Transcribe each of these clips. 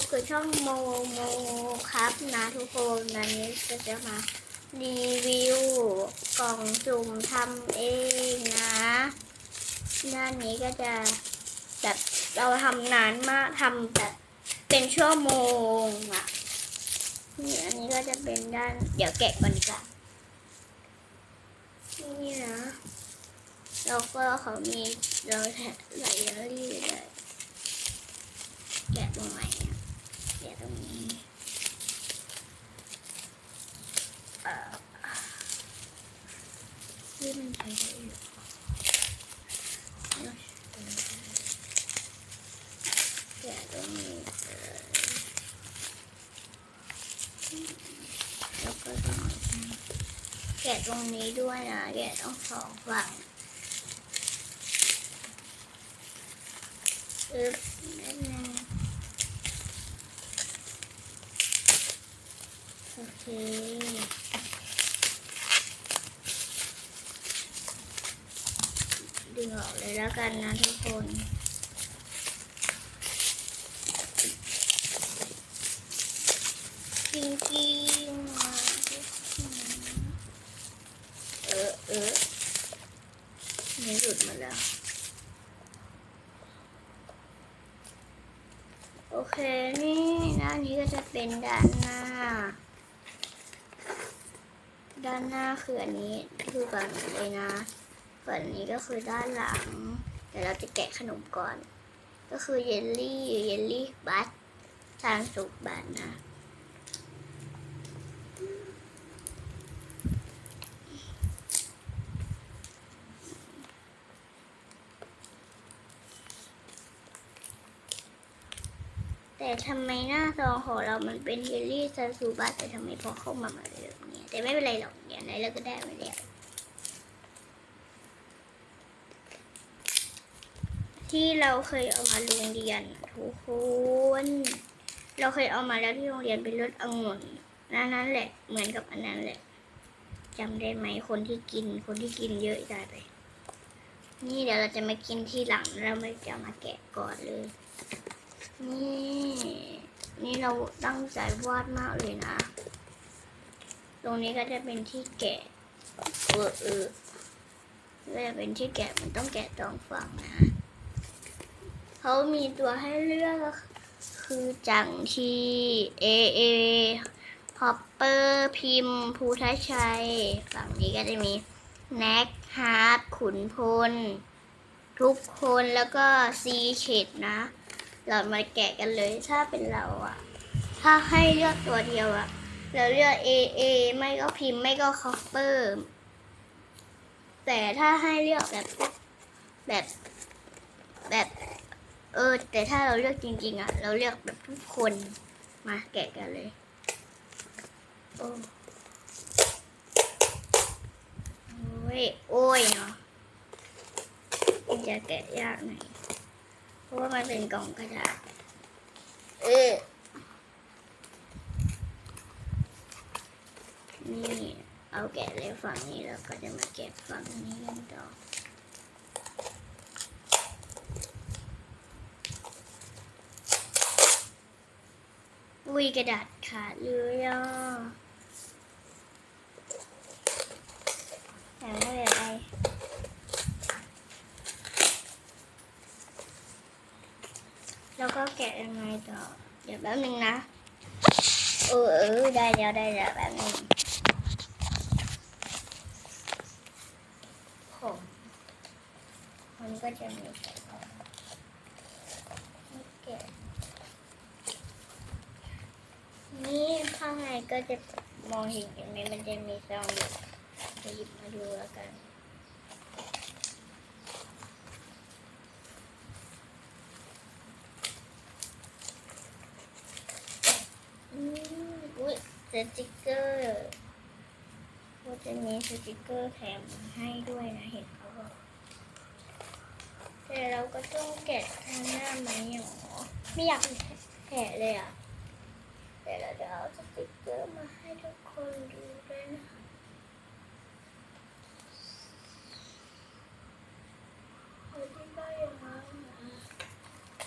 บกับช่องโมโมครับนะทุกคนวันนี้ก็จะมารีวิวกล่องจุ่มทำเองนะด้านนี้ก็จะแบบเราทำนานมากทำแบบเป็นชั่วโมงอะนี่อันนี้ก็จะเป็นด้าน เดี๋ยวแกะก่อนดีกว่านี่นะแล้วก็เขามีเราแถะไลเอรี่เลย ตรงไหนอะแกะตรงนี้เอ่อที่มันใช้ได้อยู่แกะตรงนี้แล้วก็ตรงนี้แกะตรงนี้ด้วยนะแกะต้องสองฝั่งอึ๊บนิดนึงโอ เคดึงออกเลยแล้วกันนะทุกคนจริงๆอะเออเออนี่หลุดมาแล้ว โอเค นี่ด้านนี้ก็จะเป็นด้านหน้า ด้านหน้าคืออันนี้คือฝั่งนี้เลยนะฝั่งนี้ก็คือด้านหลัง เดี๋ยวเราจะแกะขนมก่อน ก็คือเยลลี่เยลลี่บัตทางสุกบัตนะแต่ทำไมหน้าซองของเรามันเป็นเยลลี่ซาซูบะแต่ทำไมพอเข้ามามาแบบนี้ แต่ไม่เป็นไรหรอกเดี๋ยวไหนเราก็ได้มาแล้วที่เราเคยเอามาโรงเรียนทุกคนเราเคยเอามาแล้วที่โรงเรียนเป็นรสองุ่นนั่นนั่นแหละ เหมือนกับอันนั้นแหละจำได้ไหมคนที่กิน คนที่กินเยอะได้ไป นี่เดี๋ยวเราจะมากินที่หลังเราไม่จะมาแกะก่อนเลย นี่ นี่เราตั้งใจวาดมากเลยนะ ตรงนี้ก็จะเป็นที่แกะเออเออก็จะเป็นที่แกะมันต้องแกะตรงฝั่งนะเขามีตัวให้เลือกคือจังทีเอเอฮอปเปอร์พิมพ์ภูทัชชัย ฝั่งนี้ก็จะมีแน็กฮาร์ดขุนพล ทุกคนแล้วก็ซีเชดนะ เรามาแกะกันเลยถ้าเป็นเราอะถ้าให้เลือกตัวเดียวอะ เราเลือก A A ไม่ก็พิมพ์ไม่ก็คอปเปอร์แต่ถ้าให้เลือกแบบแบบแบบ เออ แต่ถ้าเราเลือกจริง ๆอะเราเลือกแบบทุกคนมาแกะกันเลยโอ้โอ้ยโอ้ยเนาะมันจะแกะยากหน่อยเพราะว่ามันเป็นกล่องกระดาษเออ นี่เอาแกะเลยฝั่งนี้แล้วก็จะมาแกะฝั่งนี้กันต่ออุ้ยกระดาษขาดเลยอะแต่ไม่เป็นไรแล้วก็แกะยังไงต่อ เดี๋ยวแป๊บนึงนะ เออเออได้แล้วได้แล้วแป๊บนึงผมมัน ก็จะมีแกะก่อนแกะนี่ข้างในก็จะมองเห็นเห็นไหมมันจะมีซองอยู่จะหยิบมาดูแล้วกันอืมอุ้ยสติกเกอร์ก็จะมีสติกเกอร์แถมให้ด้วยนะเห็นเขาบอก แต่เราก็ต้องแกะทางหน้าไหมหรอไม่อยากแกะเลยอะเดี๋ยวเราจะเอาสติกเกอร์มาให้ทุกคนดูด้วยนะ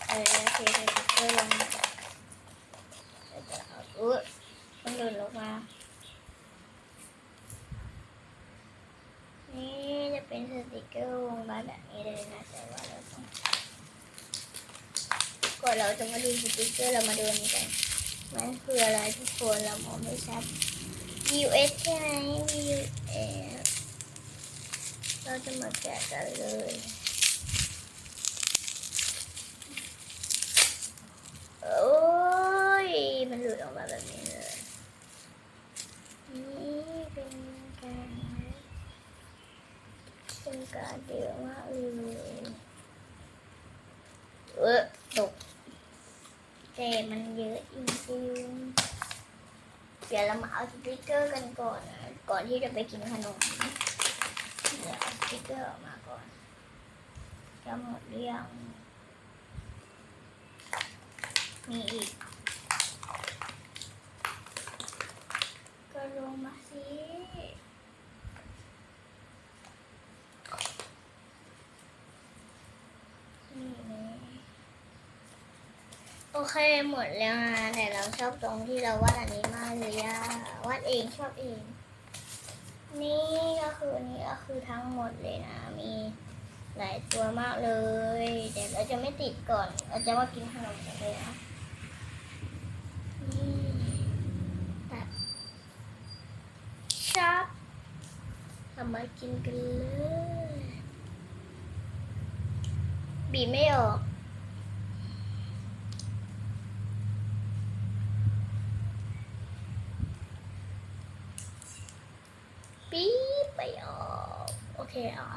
เออโอเคสติกเกอร์ลงเดี๋ยวจะเอาอุ้ยมันหล่นลงมา แบบนี้เลยนะแต่ว่าเราต้องก่อนเราจะมาดูสติ๊กเกอร์เรามาดูนี้กันมันคืออะไรที่ควรเรามองไม่ชัด US ใช่ไหม US เราจะมาแกะกันเลย การเยอะมากเลยเออตกแต่มันเยอะจริงๆ เดี๋ยวเรามาเอาสติกเกอร์กันก่อนนะก่อนที่จะไปกินขนมเดี๋ยวเอาสติกเกอร์ออกมาก่อนจะหมดหรือยังมีอีกก็ลงมาสิ นี่นะ โอเคหมดแล้วนะแต่เราชอบตรงที่เราวาดอันนี้มากเลยอะวาดเองชอบเอง นี่ก็คือนี่ก็คือทั้งหมดเลยนะ มีหลายตัวมากเลยเดี๋ยวเราจะไม่ติดก่อนเราจะมากินขนมกันเลยนะนี่ตัดชับทำมากินกันเลยบีไม่ออก ปี๊บไปออก โอเคเหรอ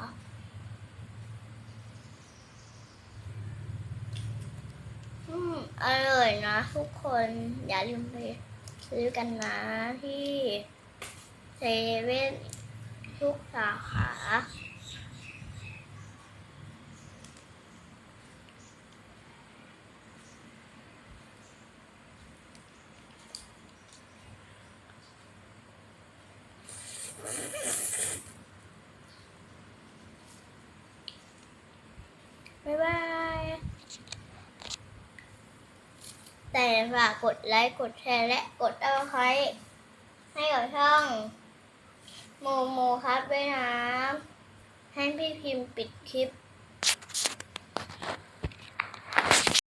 อืมอร่อยนะทุกคนอย่าลืมไปซื้อกันนะที่เซเว่นทุกสาขา บ๊ายบาย แต่ฝากกดไลค์ กดแชร์ และกดเอาไครให้กับช่อง โมโมครับด้วยนะให้พี่พิมพ์ปิดคลิป